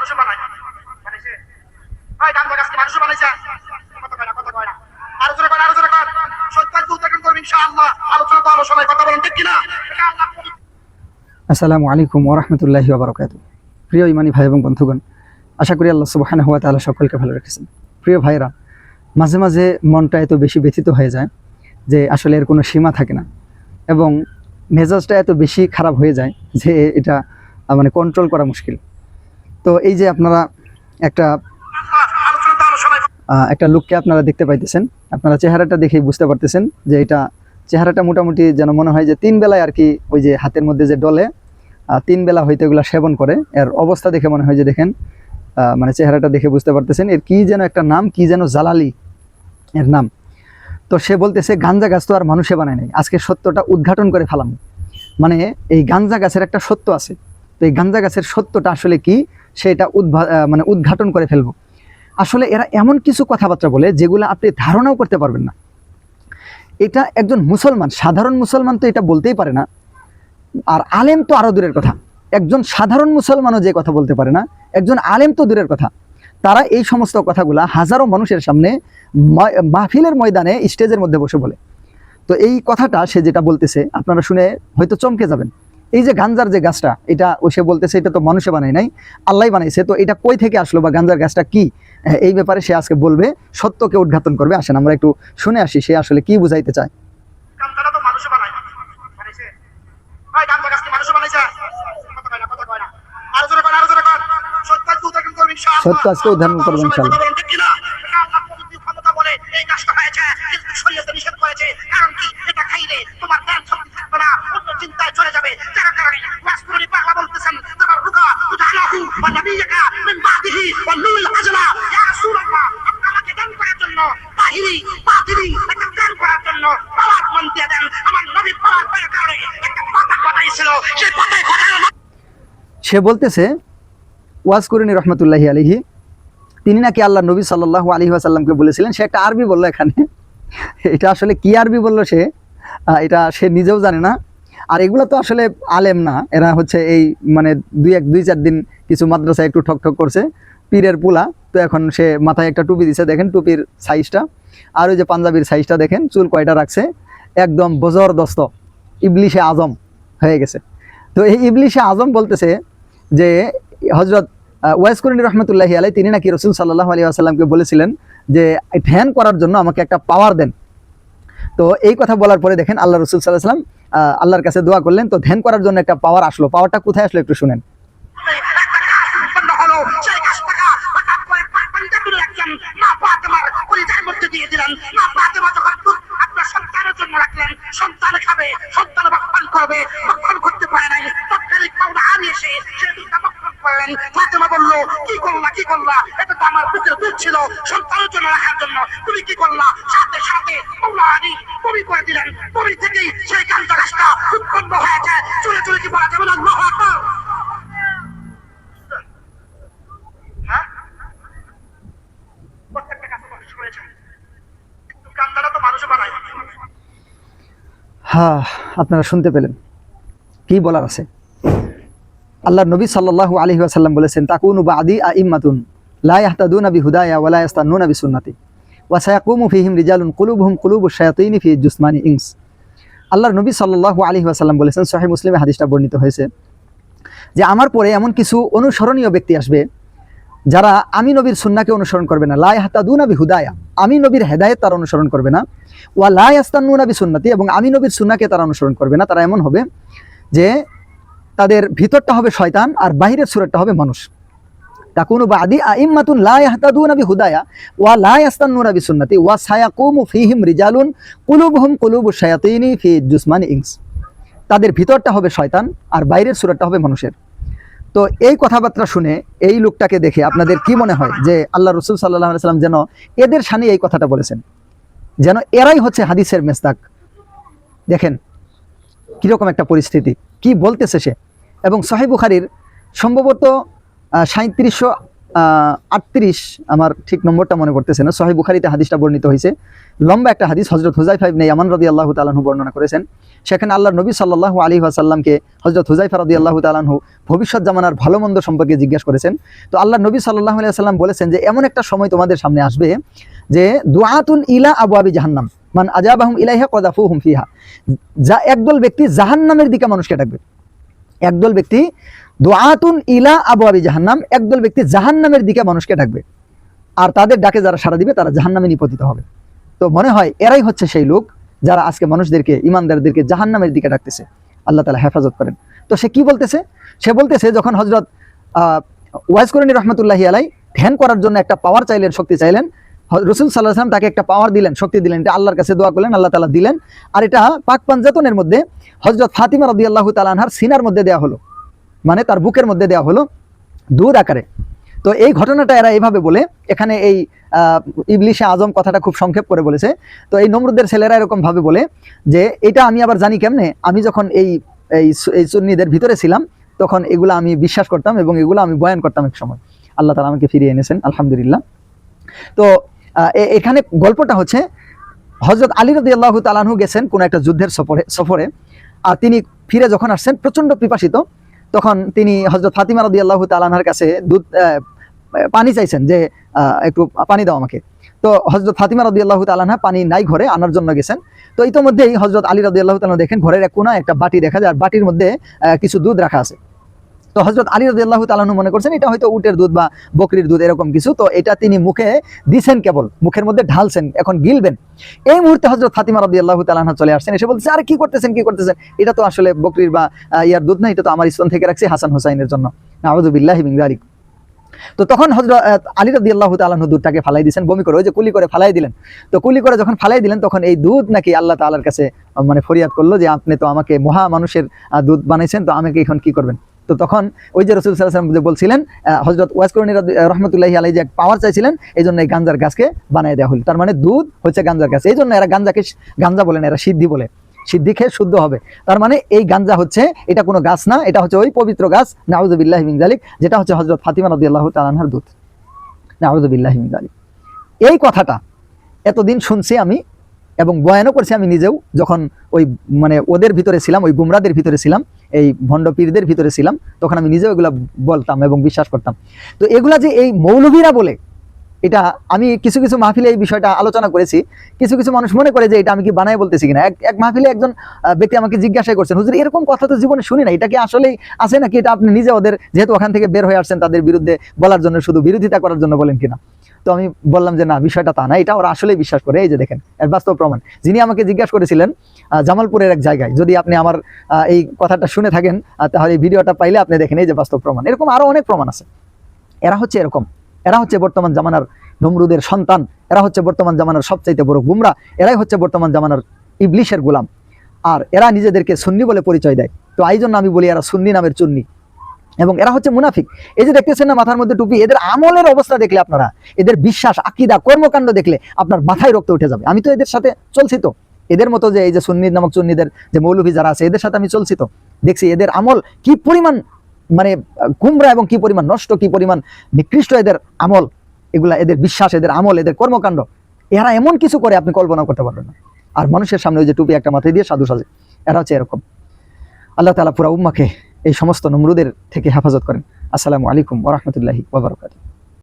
মানুষ বানায়। বানাইছে ভাই, গান গাছকে মানুষ বানাইছে। কথা কয় না কথা কয় না আরও জোরে কর, আরও জোরে কর। সত্যের তো উদ্ধার করবেন ইনশাআল্লাহ? আলোচনা তো আলোচনায় কথা বলেন, ঠিক কিনা? আসসালামু আলাইকুম ওরহমতুল্লাহি ওবরাকাতু প্রিয় ইমানি ভাই এবং বন্ধুগণ, আশা করি আল্লাহ সুবাহান হুয়া তাআলা সকলকে ভালো রেখেছেন। প্রিয় ভাইরা মাঝে মাঝে মনটা এত বেশি ব্যথিত হয়ে যায় যে আসলে এর কোনো সীমা থাকে না এবং মেজাজটা এত বেশি খারাপ হয়ে যায় যে এটা মানে কন্ট্রোল করা মুশকিল। তো এই যে আপনারা একটা একটা লুককে আপনারা দেখতে পাইতেছেন। আপনারা চেহারাটা দেখেই বুঝতে পারতেছেন যে এটা চেহারাটা মোটামুটি যেন মনে হয় যে তিন বেলায় আর কি ওই যে হাতের মধ্যে যে ডলে তিন বেলা হইতে এগুলা সেবন করে। এর অবস্থা দেখে মনে হয় যে দেখেন মানে চেহারাটা দেখে বুঝতে পারতেছেন এর কি যেন একটা নাম, কি যেন জালালি এর নাম। তো সে বলতেছে, গাঞ্জা গাছ তো আর মানুষে বানায় নাই। আজকে সত্যটা উদ্ঘাটন করে ফেলাম। মানে এই গাঞ্জা গাছের একটা সত্য আছে। তো এই গাঞ্জা গাছের সত্যটা আসলে কি? সেটা উদ্ভা মানে উদ্ঘাটন করে ফেলব। আসলে এরা এমন কিছু কথাবার্তা বলে যেগুলো আপনি ধারণাও করতে পারবেন না। এটা একজন মুসলমান, সাধারণ মুসলমান তো এটা বলতেই পারে না। আর আলেম তো আরও দূরের কথা। একজন সাধারণ মুসলমানও যে কথা বলতে পারে না, একজন আলেম তো দূরের কথা। তারা এই সমস্ত কথাগুলা হাজারো মানুষের সামনে মাহফিলের ময়দানে, স্টেজের মধ্যে বসে বলে। তো এই কথাটা সে যেটা বলতেছে, আপনারা শুনে হয়তো চমকে যাবেন। এই যে গাঞ্জার যে গাছটা এটা ও সে বলতেছে এটা তো মানুষে বানায় নাই আল্লাহ বানাইছে তো এটা কই থেকে আসলো বা গাঞ্জার গাছটা কি? এই ব্যাপারে সে আজকে বলবে সত্যকে উদ্ঘাটন করবে। আসেন আমরা একটু শুনে আসি সে আসলে কি বুঝাইতে চায়। সত্য তো মানুষ বানায়। বানাইছে ভাই গামছা গাছকে মানুষ বানাইছে কথা কয় না কথা কয় না আরও জোরে কর আরও জোরে কর সত্যের তো উদ্ধার করবেন ইনশাআল্লাহ সত্য আজকে উদ্ধার করবেন ইনশাআল্লাহ। কথা বলেন ঠিক কিনা এটা আল্লাহ প্রকৃতি ক্ষমতা বলে এই কাজটা হয়েছে কিন্তু শরীয়তে নিষেধ করেছে কারণ কি এটা খাইলে তোমার জ্ঞান শক্তি থাকবে না অন্য চিন্তায় চলে যাবে যার কারণে রাসূলুল্লাহ পাগলা বলতেছেন তোমার রুকা উদালাহু ওয়া নাবিয়্যাকা মিন বাদিহি ওয়া নুল আজলা ইয়া রাসূলুল্লাহ আপনি আমাকে দান করার জন্য তাহিরি বাতিরি একটা দান করার জন্য পাওয়ার মন দিয়ে দেন আমার নবী পাওয়ার পাওয়ার কারণে একটা কথা কথাইছিল সেই কথায় কথায় সে বলতেছে, ওয়াজ করিনি রহমতুল্লাহি আলিহি তিনি নাকি আল্লাহ নবী সাল্লাহ আলী আসাল্লামকে বলেছিলেন, সে একটা আরবি বলল এখানে। এটা আসলে কি আরবি বলল সে? এটা সে নিজেও জানে না। আর এগুলো তো আসলে আলেম না। এরা হচ্ছে এই মানে দুই এক দুই চার দিন কিছু মাদ্রাসায় একটু ঠক ঠক করছে, পীরের পুলা। তো এখন সে মাথায় একটা টুপি দিছে, দেখেন টুপির সাইজটা আর ওই যে পাঞ্জাবির সাইজটা দেখেন, চুল কয়টা রাখছে, একদম বজরদস্ত। ইবলিশে আজম হয়ে গেছে। তো এই ইবলিশে আজম বলতেছে যে হজরত ওয়াইস করিনী রহমতুল্লাহি আলাই তিনি নাকি রসুল সাল্লাহ আলী আসাল্লামকে বলেছিলেন যে ধ্যান করার জন্য আমাকে একটা পাওয়ার দেন। তো এই কথা বলার পরে দেখেন আল্লাহ রসুল সাল্লাহ সাল্লাম আল্লাহর কাছে দোয়া করলেন, তো ধ্যান করার জন্য একটা পাওয়ার আসলো। পাওয়ারটা কোথায় আসলো একটু শুনেন একটা গাছ উৎপন্ন হলো সেই গাছটাকে হঠাৎ করে পা- পাঞ্জাবির একজন মা ফাতেমার কলিজার মধ্যে দিয়ে দিলেন মা ফাতেমা যখন দুধ আপনার সন্তানের জন্য রাখলেন সন্তান খাবে সন্তান ভক্ষণ করবে ভক্ষণ করতে পারে নাই তৎকালীন কাউনা আনি এসে সে দুধটা ভক্ষণ করলেন ফাতেমা বলল কি করলা কি করলা এটা তো আমার বুকের দুধ ছিল সন্তানের জন্য রাখার জন্য। তুমি কি করলা? সাথে সাথে। আনি তুমি করে দিলেন। তুমি থেকেই সেই কান্তা গাছটা উৎপন্ন হয়েছে। চলে চলে কি বলা যাবে না হ্যাঁ? আপনারা শুনতে পেলেন। কি বলার আছে? আল্লাহ নবী সাল্লাল্লাহু আলাইহি ওয়াসাল্লাম বলেছেন, তাকুনু বাদি আইম্মাতুন। লা ইয়াহতাদুনা বিহুদায়া ওয়া লা ইয়াস্তানুনা বিসুন্নতি। ওয়া সায়াকুমু ফীহিম রিজালুন কুলুবুহুম কুলুবুশ শায়াতিনি ফি জুসমানি ইনস। আল্লাহর নবী সাল্লাল্লাহু আলাইহি ওয়াসাল্লাম বলেছেন, সহিহ মুসলিমে হাদিসটা বর্ণিত হয়েছে যে আমার পরে এমন কিছু অনুসরণীয় ব্যক্তি আসবে যারা আমি নবীর সুন্নাকে অনুসরণ করবে না। লাই লা ইয়াহতাদুনা বিহুদায়া, আমি নবীর হেদায়েত তার অনুসরণ করবে না। ওয়া লাই লা ইয়াস্তান্নুনা বিসুন্নতি, এবং আমি নবীর সুন্নাকে তারা অনুসরণ করবে না। তারা এমন হবে যে তাদের ভিতরটা হবে শয়তান আর বাহিরের সুরতটা হবে মানুষ। তাকুনু বাদি আইম্মাতুন লা ইয়াহতাদুনা বিহুদায়া ওয়া লা ইয়াস্তান্নুনা বিসুন্নতি ওয়া সায়াকুমু ফীহিম রিজালুন কুলুবুহুম কুলুবুশ শায়াতিনি ফি জুসমানি ইনস। তাদের ভিতরটা হবে শয়তান আর বাইরের সুরতটা হবে মানুষের তো এই কথাবার্তা শুনে এই লোকটাকে দেখে আপনাদের কি মনে হয় যে আল্লাহ রসুল সাল্লাহ সাল্লাম যেন এদের সানি এই কথাটা বলেছেন? যেন এরাই হচ্ছে হাদিসের মেস্তাক দেখেন, কীরকম একটা পরিস্থিতি। কি বলতেছে সে? এবং সাহেব বুখারির সম্ভবত সাঁত্রিশশো আটত্রিশ আমার ঠিক নম্বরটা মনে করতেছে না। সহি বুখারিতে হাদিসটা বর্ণিত হয়েছে। লম্বা একটা হাদিস হজরত হুজাইফা ইবনে ইয়ামান রদি আল্লাহ তালাহু বর্ণনা করেছেন। সেখানে আল্লাহ নবী সাল্লাহ আলী আসাল্লামকে হজরত হুজাইফা রদি আল্লাহ তালাহু ভবিষ্যৎ জামানার ভালো মন্দ সম্পর্কে জিজ্ঞাসা করেছেন। তো আল্লাহ নবী সাল্লাহ আলিয়া সাল্লাম বলেছেন যে, এমন একটা সময় তোমাদের সামনে আসবে যে, দুআতুন ইলা আবু আবি জাহান্নাম। মান আজাবাহুম ইলাইহা কদাফুহুম ফিহা। যা একদল ব্যক্তি জাহান্নামের দিকে মানুষকে ডাকবে। একদল ব্যক্তি দোয়াতুন ইলা আবু আবি জাহান্নাম, একদল ব্যক্তি জাহান্নামের দিকে মানুষকে ডাকবে। আর তাদের ডাকে যারা সাড়া দিবে, তারা জাহান্নামে নিপতিত হবে। তো মনে হয় এরাই হচ্ছে সেই লোক যারা আজকে মানুষদেরকে, ইমানদারদেরকে জাহান্নামের দিকে ডাকতেছে। আল্লাহ তালা হেফাজত করেন। তো সে কি বলতেছে? সে বলতেছে যখন হজরত ওয়াইজ করিনী রহমতুল্লাহি আলাই ধ্যান করার জন্য একটা পাওয়ার চাইলেন, শক্তি চাইলেন রসুল সাল্লাহ তাকে একটা পাওয়ার দিলেন, শক্তি দিলেন, এটা আল্লাহর কাছে দোয়া করলেন, আল্লাহ তালা দিলেন। আর এটা পাক পাঞ্জাতনের মধ্যে হজরত ফাতিমা রদি আল্লাহ তালানহার সিনার মধ্যে দেওয়া হলো মানে তার বুকের মধ্যে দেওয়া হলো দুধ আকারে। তো এই ঘটনাটা এরা এইভাবে বলে, এখানে এই ইবলিশে আজম কথাটা খুব সংক্ষেপ করে বলেছে। তো এই নমরুদের ছেলেরা এরকম ভাবে বলে যে, এটা আমি আবার জানি কেমনে? আমি যখন এই এই সুন্নিদের ভিতরে ছিলাম, তখন এগুলো আমি বিশ্বাস করতাম এবং এগুলো আমি বয়ান করতাম এক সময়। আল্লাহ তালা আমাকে ফিরিয়ে এনেছেন, আলহামদুলিল্লাহ। তো এখানে গল্পটা হচ্ছে হজরত আলী রদি আল্লাহ তালানহু গেছেন কোনো একটা যুদ্ধের সফরে সফরে, আর তিনি ফিরে যখন আসছেন প্রচণ্ড পিপাসিত, তখন তিনি হজরত ফাতিমা রদি আল্লাহ তালানহার কাছে দুধ পানি চাইছেন যে একটু পানি দাও আমাকে। তো হজরত ফাতিমা রদি আল্লাহ তালানহা পানি নাই ঘরে আনার জন্য গেছেন। তো ইতোমধ্যেই হজরত আলী রদি আল্লাহ তালান দেখেন ঘরের এক কোনা একটা বাটি দেখা যায়, আর বাটির মধ্যে কিছু দুধ রাখা আছে। তো হজরত আলী রদি আল্লাহ তালানহু মনে করছেন, এটা হয়তো উটের দুধ বা বকরির দুধ এরকম কিছু। তো এটা তিনি মুখে দিছেন কেবল, মুখের মধ্যে ঢালছেন, এখন গিলবেন। এই মুহূর্তে হজরত ফাতিমা রদি আল্লাহ তালানহা চলে আসছেন, এসে বলছে আরে কি করতেছেন কি করতেছেন? এটা তো আসলে বকরির বা ইয়ার দুধ না, এটা তো আমার স্তন থেকে রাখছি হাসান হোসাইনের জন্য। নাউজুবিল্লাহ বিংদারিক তো তখন হজরত আলী রদি আল্লাহ তালাহ দুধটাকে ফালাই দিয়েছেন বমি করে, ওই যে কুলি করে ফালাই দিলেন। তো কুলি করে যখন ফালাই দিলেন, তখন এই দুধ নাকি আল্লাহ তাআলার কাছে মানে ফরিয়াদ করল যে, আপনি তো আমাকে মহা মানুষের দুধ বানাইছেন, তো আমাকে এখন কি করবেন? তো তখন ওই যে রসুল সাল্লাম যে বলছিলেন হজরত ওয়াসকরণী রহমতুল্লাহি আলাই যে পাওয়ার চাইছিলেন, এই জন্য এই গাঞ্জার গাছকে বানিয়ে দেওয়া হলো। তার মানে দুধ হচ্ছে গাঞ্জার গাছ। এই জন্য এরা গাঞ্জাকে গাঞ্জা বলেন এরা সিদ্ধি বলে। সিদ্ধি খেয়ে শুদ্ধ হবে। তার মানে এই গাঞ্জা হচ্ছে, এটা কোনো গাছ না, এটা হচ্ছে ওই পবিত্র গাছ নাউজুবিল্লাহ মিনজালিক যেটা হচ্ছে হজরত ফাতিমা রদি আল্লাহ তালানহার দুধ। নাউজুবিল্লাহ মিনজালিক এই কথাটা এতদিন শুনছি আমি এবং বয়ানও করছি আমি নিজেও, যখন ওই মানে ওদের ভিতরে ছিলাম, ওই গুমরাদের ভিতরে ছিলাম এই ভণ্ড পীরদের ভিতরে ছিলাম, তখন আমি নিজেও এগুলো বলতাম এবং বিশ্বাস করতাম। তো এগুলা যে এই মৌলভীরা বলে এটা আমি কিছু কিছু মাহফিলে এই বিষয়টা আলোচনা করেছি। কিছু কিছু মানুষ মনে করে যে এটা আমি কি বানায় বলতেছি কিনা? এক এক মাহফিলে একজন ব্যক্তি আমাকে জিজ্ঞাসা করছেন, হুজুর, এরকম কথা তো জীবনে শুনি না এটা কি আসলেই আছে নাকি? এটা আপনি নিজে ওদের, যেহেতু ওখান থেকে বের হয়ে আসছেন, তাদের বিরুদ্ধে বলার জন্য শুধু বিরোধিতা করার জন্য বলেন কিনা? তো আমি বললাম যে, না, বিষয়টা তা না। এটা ওরা আসলেই বিশ্বাস করে। এই যে দেখেন, এর বাস্তব প্রমাণ। যিনি আমাকে জিজ্ঞাসা করেছিলেন জামালপুরের এক জায়গায়, যদি আপনি আমার এই কথাটা শুনে থাকেন তাহলে এই ভিডিওটা পাইলে আপনি দেখেন, এই যে বাস্তব প্রমাণ। এরকম আরও অনেক প্রমাণ আছে। এরা হচ্ছে এরকম। এরা হচ্ছে বর্তমান জামানার নমরুদের সন্তান, এরা হচ্ছে বর্তমান জামানার সবচাইতে বড় গুমরা, এরাই হচ্ছে বর্তমান জামানার ইবলিশের গোলাম। আর এরা নিজেদেরকে সুন্নি বলে পরিচয় দেয়। তো এই জন্য আমি বলি এরা সুন্নি নামের চুন্নি। এবং এরা হচ্ছে মুনাফিক। এই যে দেখতেছেন না মাথার মধ্যে টুপি, এদের আমলের অবস্থা দেখলে আপনারা, এদের বিশ্বাস, আকিদা, কর্মকাণ্ড দেখলে আপনার মাথায় রক্ত উঠে যাবে। আমি তো এদের সাথে চলছি তো। এদের মতো যে এই যে সুন্নি নামক চুন্নিদের যে মৌলভী যারা আছে, এদের সাথে আমি চলছি তো। দেখছি এদের আমল কি পরিমাণ মানে গুমরা এবং কি পরিমাণ নষ্ট, কি পরিমাণ নিকৃষ্ট এদের আমল, এগুলা এদের বিশ্বাস, এদের আমল, এদের কর্মকাণ্ড, এরা এমন কিছু করে আপনি কল্পনা করতে পারবেন না। আর মানুষের সামনে ওই যে টুপি একটা মাথায় দিয়ে সাধু সাজে, এরা হচ্ছে এরকম। আল্লাহ তালা পুরা উম্মাকে এই সমস্ত নমরুদের থেকে হেফাজত করেন। আসসালামু আলাইকুম ওরহমতুল্লাহি ওবরাকাতুহ